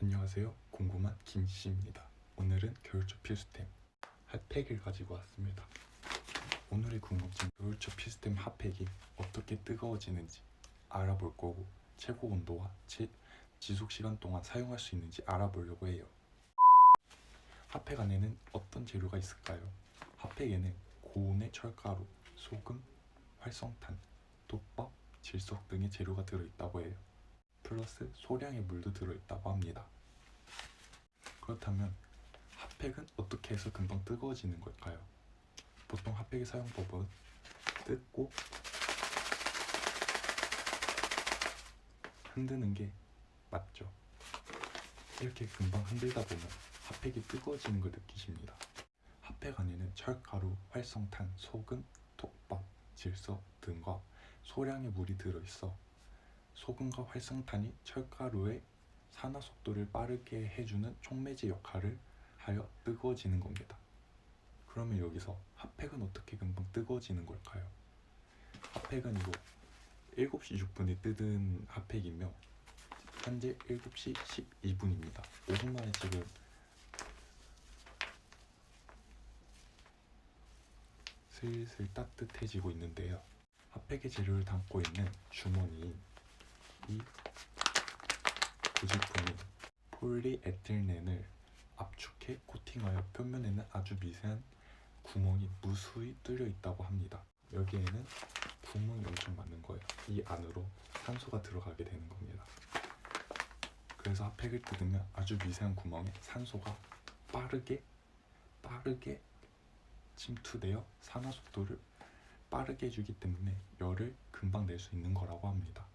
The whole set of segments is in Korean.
안녕하세요. 궁금한 김씨입니다. 오늘은 겨울철 필수템 핫팩을 가지고 왔습니다. 오늘의 궁금증 겨울철 필수템 핫팩이 어떻게 뜨거워지는지 알아볼 거고 최고 온도와 지, 지속 시간 동안 사용할 수 있는지 알아보려고 해요. 핫팩 안에는 어떤 재료가 있을까요? 핫팩에는 고온의 철가루, 소금, 활성탄, 독법, 질석 등의 재료가 들어있다고 해요. 플러스 소량의 물도 들어있다고 합니다. 그렇다면 핫팩은 어떻게 해서 금방 뜨거워지는 걸까요? 보통 핫팩의 사용법은 뜯고 흔드는 게 맞죠. 이렇게 금방 흔들다 보면 핫팩이 뜨거워지는 걸 느끼십니다. 핫팩 안에는 철가루, 활성탄, 소금, 톡밥, 질소 등과 소량의 물이 들어있어 소금과 활성탄이 철가루의 산화 속도를 빠르게 해주는 촉매제 역할을 하여 뜨거워지는 겁니다. 그러면 여기서 핫팩은 어떻게 금방 뜨거워지는 걸까요? 핫팩은 이거 7시 6분에 뜯은 핫팩이며 현재 7시 12분입니다. 5분 만에 지금 슬슬 따뜻해지고 있는데요. 핫팩의 재료를 담고 있는 주머니 이 구제품이 폴리에틸렌을 압축해 코팅하여 표면에는 아주 미세한 구멍이 무수히 뚫려 있다고 합니다. 여기에는 구멍이 엄청 많은 거예요. 이 안으로 산소가 들어가게 되는 겁니다. 그래서 핫팩을 뜯으면 아주 미세한 구멍에 산소가 빠르게 빠르게 침투되어 산화 속도를 빠르게 해주기 때문에 열을 금방 낼 수 있는 거라고 합니다.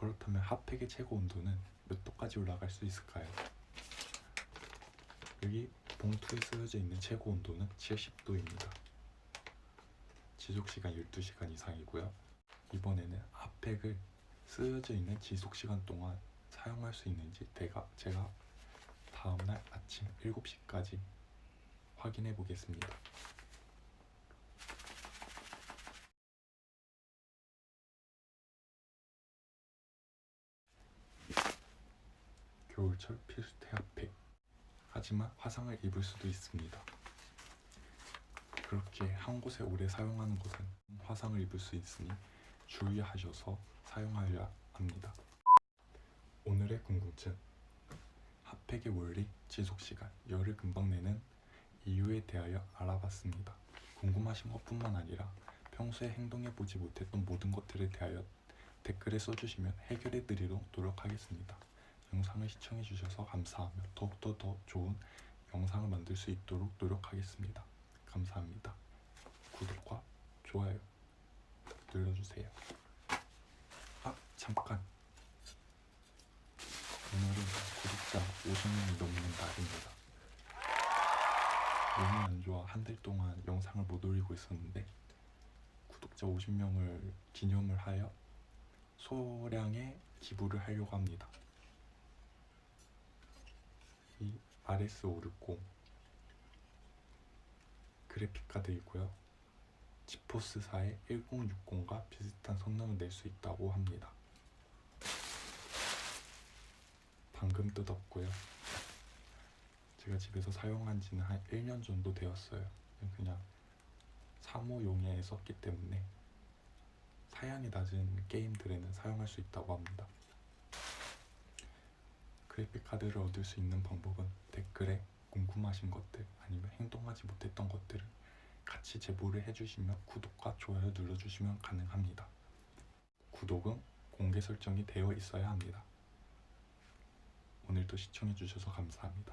그렇다면 핫팩의 최고 온도는 몇 도까지 올라갈 수 있을까요? 여기 봉투에 쓰여져 있는 최고 온도는 70도입니다. 지속 시간 12시간 이상이고요. 이번에는 핫팩을 쓰여져 있는 지속 시간 동안 사용할 수 있는지 제가 제가 다음날 아침 7시까지 확인해 보겠습니다. 겨울철 필수태 핫팩. 하지만 화상을 입을 수도 있습니다. 그렇게 한 곳에 오래 사용하는 것은 화상을 입을 수 있으니 주의하셔서 사용하여야 합니다. 오늘의 궁금증. 핫팩의 원리, 지속 시간, 열을 금방 내는 이유에 대하여 알아봤습니다. 궁금하신 것뿐만 아니라 평소에 행동해 보지 못했던 모든 것들에 대하여 댓글에 써주시면 해결해 드리도록 노력하겠습니다. 영상을 시청해 주셔서 감사하며 더욱더 더 좋은 영상을 만들 수 있도록 노력하겠습니다. 감사합니다. 구독과 좋아요 눌러주세요. 아 잠깐 오늘은 구독자 50명이 넘는 날입니다. 몸이 안 좋아 한 달 동안 영상을 못 올리고 있었는데 구독자 50명을 기념을 하여 소량의 기부를 하려고 합니다. 이 RS560 그래픽 카드이고요. 지포스사의 1060과 비슷한 성능을 낼 수 있다고 합니다. 방금 뜯었고요. 제가 집에서 사용한 지는 한 1년 정도 되었어요. 그냥 사무용에 썼기 때문에 사양이 낮은 게임들에는 사용할 수 있다고 합니다. 그래픽 카드를 얻을 수 있는 방법은 댓글에 궁금하신 것들 아니면 행동하지 못했던 것들을 같이 제보를 해주시면 구독과 좋아요 눌러주시면 가능합니다. 구독은 공개 설정이 되어 있어야 합니다. 오늘도 시청해주셔서 감사합니다.